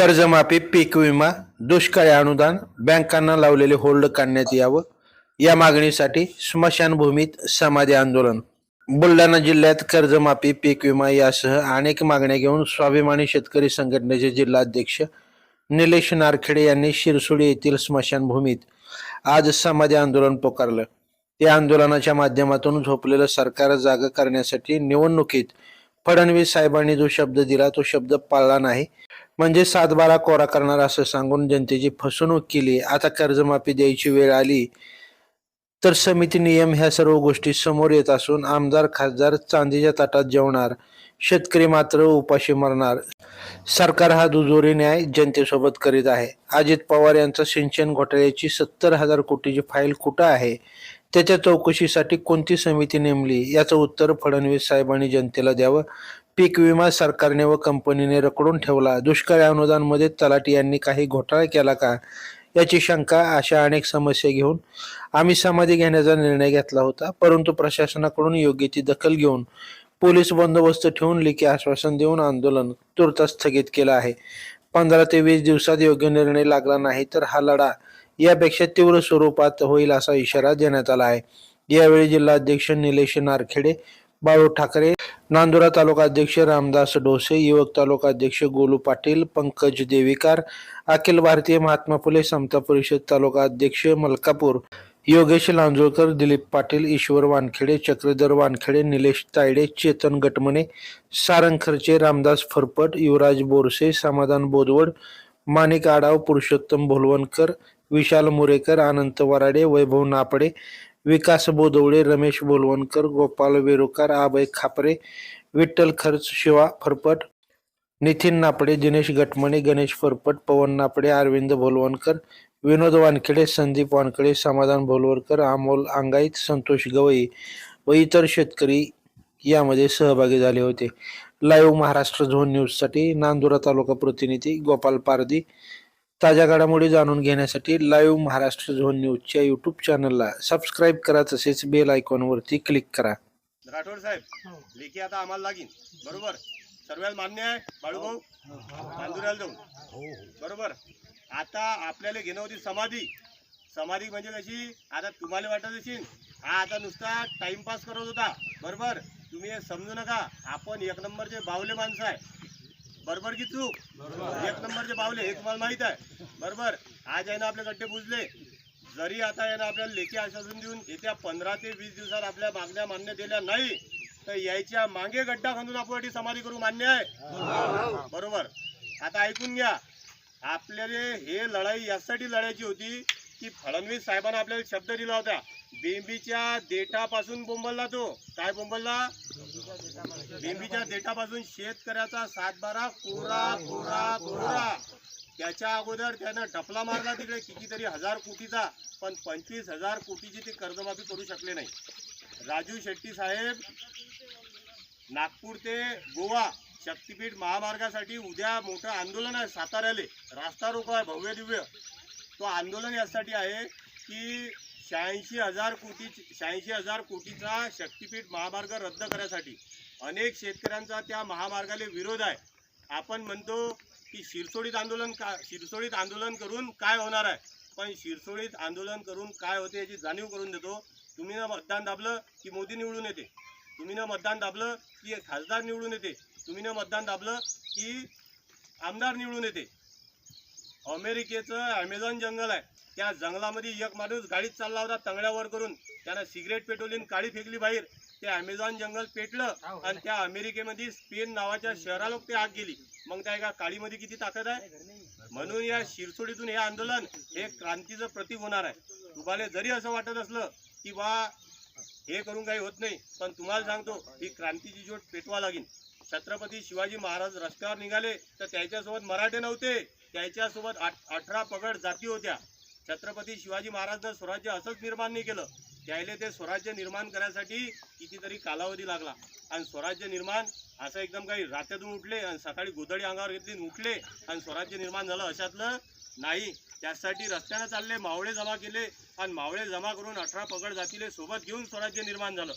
कर्जमाफी पीक विमा दुष्काळी अनुदान बँकांना लावलेले होल्ड काढण्यात यावं. या मागणीसाठी स्मशानभूमीत समाधी आंदोलन. बुलढाणा जिल्ह्यात कर्जमाफी पीक विमा यासह अनेक मागण्या घेऊन स्वाभिमानी शेतकरी संघटनेचे जिल्हाध्यक्ष निलेश नारखेडे यांनी शिरसोडी येथील स्मशानभूमीत आज समाधी आंदोलन पुकारलं. या आंदोलनाच्या माध्यमातून झोपलेलं सरकार जाग करण्यासाठी निवडणुकीत फडणवीस साहेबांनी जो शब्द दिला तो शब्द पाळला नाही. म्हणजे सातबारा कोरा करणार असं सांगून जनतेची फसवणूक केली. आता कर्जमाफी द्यायची वेळ आली. तर समिती नियम ह्या सर्व गोष्टी समोर येत असून आमदार खासदार चांदीच्या ताटात जेवणार. शेतकरी मात्र उपाशी मरणार. सरकार हा दुजोरी न्याय जनतेसोबत करीत आहे. अजित पवार यांचा सिंचन घोटाळ्याची सत्तर हजार कोटीची फाईल कुठं आहे? त्याच्या चौकशीसाठी कोणती समिती नेमली? याचं उत्तर फडणवीस साहेबांनी जनतेला द्यावं. पीक विमा सरकारने व कंपनीने रखडून ठेवला. दुष्काळी अनुदानमध्ये तलाठी यांनी काही घोटाळा केला का? याची शंका अशा अनेक समस्या घेऊन आम्ही समाधी घेण्याचा निर्णय घेतला होता. परंतु प्रशासनाकडून योग्य ती दखल घेऊन पोलीस बंदोबस्त ठेवून लेखी आश्वासन देऊन आंदोलन तुर्तास स्थगित केलं आहे. पंधरा ते वीस दिवसात योग्य निर्णय लागला नाही तर हा लढा यापेक्षा तीव्र स्वरूपात होईल असा इशारा देण्यात आला आहे. यावेळी जिल्हाध्यक्ष निलेश नारखेडे बाळू ठाकरे नांदुरा तालुका अध्यक्ष रामदास डोसे युवक तालुका अध्यक्ष गोलू पाटील पंकज देविकार अखिल भारतीय महात्मा फुले समता परिषद तालुका अध्यक्ष मलकापूर योगेश लांजोळकर दिलीप पाटील ईश्वर वानखेडे चक्रधर वानखेडे निलेश तायडे चेतन गटमने सारंगखर्चे रामदास फरपट युवराज बोरसे समाधान बोदवड माणिक आडाव पुरुषोत्तम भोलवणकर विशाल मुरेकर अनंत वराडे वैभव नापडे विकास बोदवळे रमेश बोलवणकर गोपाल वेरुकर आबय खापरे विठ्ठल खर्च शिवा फरपट नितीन नापडे दिनेश गटमणे गणेश फरपट पवन नापडे अरविंद भोलवणकर विनोद वानखेडे संदीप वानखेडे समाधान भोलवरकर अमोल अंगाईत संतोष गवई व इतर शेतकरी यामध्ये सहभागी झाले होते. लाईव्ह महाराष्ट्र झोन न्यूजसाठी नांदुरा तालुका प्रतिनिधी गोपाल पारदी ताज्या घडामोडी जाणून घेण्यासाठी लाईव्ह महाराष्ट्र झोन न्यूजच्या युट्यूब चॅनलला सबस्क्राईब करा तसेच बेल आयकॉनवरती क्लिक करा. राठोड साहेब लेखी आता आम्हाला लागीन. बरोबर? सर्वात मान्य आहे बाळूभाऊ तांदुऱ्याला जाऊन बरोबर? आता आपल्याला घेणं होती समाधी. समाधी म्हणजे कशी? आता तुम्हाला वाटत असेल हा आता नुसता टाइमपास करत होता. बरोबर? तुम्ही हे समजू नका. आपण एक नंबरचे बावले माणसं आहे. बरोबर की चूक? एक नंबरचे बावले हे तुम्हाला माहीत आहे. बरोबर? आज आहे ना आपले गड्डे बुजले. जरी आता आहे ना आपल्याला लेखी आश्वासन देऊन येत्या पंधरा ते वीस दिवसात आपल्या मागण्या मान्य दिल्या नाही तर यायच्या मागे गड्डा खांदून आपण समाधी करू मान्य आहे. बरोबर? आता ऐकून घ्या. आपल्याला हे लढाई यासाठी लढायची होती की फडणवीस साहेबांना आपल्याला शब्द दिला होता. बेंबीच्या देठापासून बोंबलला तो. काय बोंबलला? बेंबीच्या देठापासून शेतकऱ्याचा सातबारा कोरा कोरा कोरा. त्याच्या अगोदर त्यानं टपला मारला तिकडे कितीतरी हजार कोटीचा. पण पंचवीस हजार कोटीची ते कर्जमाफी करू शकले नाही. राजू शेट्टी साहेब नागपूर ते गोवा शक्तीपीठ महामार्गासाठी उद्या मोठं आंदोलन आहे साताऱ्याले. रास्ता रोको आहे भव्य दिव्य. तो आंदोलन यासाठी आहे की शहाऐंशी हजार कोटी शहाऐंशी हजार कोटीचा शक्तीपीठ महामार्ग रद्द करण्यासाठी अनेक शेतकऱ्यांचा त्या महामार्गाला विरोध आहे. आपण म्हणतो की शिरसोडीत आंदोलन का शिरसोडीत आंदोलन करून काय होणार आहे? पण शिरसोडीत आंदोलन करून काय होते याची जाणीव करून देतो. तुम्ही ना मतदान दाबलं की मोदी निवडून येते. तुम्ही ना मतदान दाबलं की खासदार निवडून येते. तुम्ही ना मतदान दाबलं की आमदार निवडून येते. अमेरिकेचं ॲमेझॉन जंगल आहे. त्या जंगलामध्ये एक माणूस गाडीत चालला होता तंगड्यावर करून. त्यानं सिगरेट पेटवली काळी फेकली बाहेर. ते ॲमेझॉन जंगल पेटलं आणि त्या अमेरिकेमध्ये स्पेन नावाच्या शहराला ते आग गेली. मग त्या एका काळीमध्ये किती ताकद आहे? म्हणून या शिरसोडीतून हे आंदोलन हे क्रांतीचं प्रतीक होणार आहे. तुम्हाला जरी असं वाटत असलं की बा हे करून काही होत नाही. पण तुम्हाला सांगतो ही क्रांतीची ज्योत पेटवा लागेल. छत्रपती शिवाजी महाराज रस्त्यावर निघाले तर त्याच्यासोबत मराठे नव्हते. त्याच्यासोबत अठरा पगड जाती होत्या. छत्रपती शिवाजी महाराजांचं स्वराज्य असंच निर्माण नाही केलं त्याला ते स्वराज्य निर्माण करण्यासाठी कितीतरी कालावधी लागला. आणि स्वराज्य निर्माण असं एकदम काही रात्यातून उठले आणि सकाळी गोधडी अंगावर घेतली उठले आणि स्वराज्य निर्माण झालं. अशातलं नाही. त्यासाठी रस्त्यानं चालले मावळे जमा केले आणि मावळे जमा करून अठरा पगड जातीले सोबत घेऊन स्वराज्य निर्माण झालं.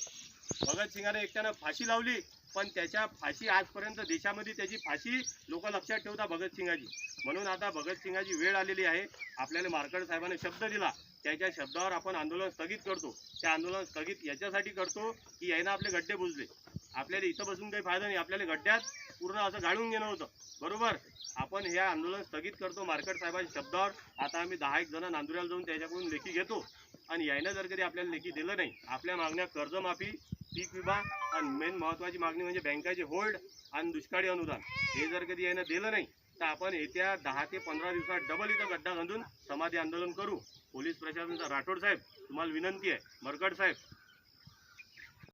भगतसिंगाने एकट्यानं फाशी लावली पण त्याच्या फाशी आजपर्यंत देशामध्ये त्याची फाशी लोक लक्षात ठेवता भगतसिंगाची म्हणून आता भगतसिंगाची वेळ आलेली आहे. आपल्याला मार्कड साहेबाने शब्द दिला. त्याच्या शब्दावर आपण आंदोलन स्थगित करतो. त्या आंदोलन स्थगित याच्यासाठी करतो की यानं आपले गड्डे बुजले. आपल्याला इथं बसून काही फायदा नाही. आपल्याला गड्ड्यात पूर्ण असं गाळून घेणं होतं. बरोबर? आपण हे आंदोलन स्थगित करतो मार्केट साहेबांच्या शब्दावर. आता आम्ही दहा एक जण नांदुऱ्याला जाऊन त्याच्याकडून लेखी घेतो. आणि यायनं जर कधी आपल्याला लेखी दिलं नाही आपल्या मागण्या कर्जमाफी पीक विमा आणि मेन महत्त्वाची मागणी म्हणजे बँकाचे होल्ड आणि दुष्काळी अनुदान. हे जर कधी यानं दिलं नाही तर आपण येत्या दहा ते पंधरा दिवसात डबल इथं गड्डा बांधून समाधी आंदोलन करू. पोलीस प्रशासनाचा राठोड साहेब तुम्हाला विनंती आहे. मरकड साहेब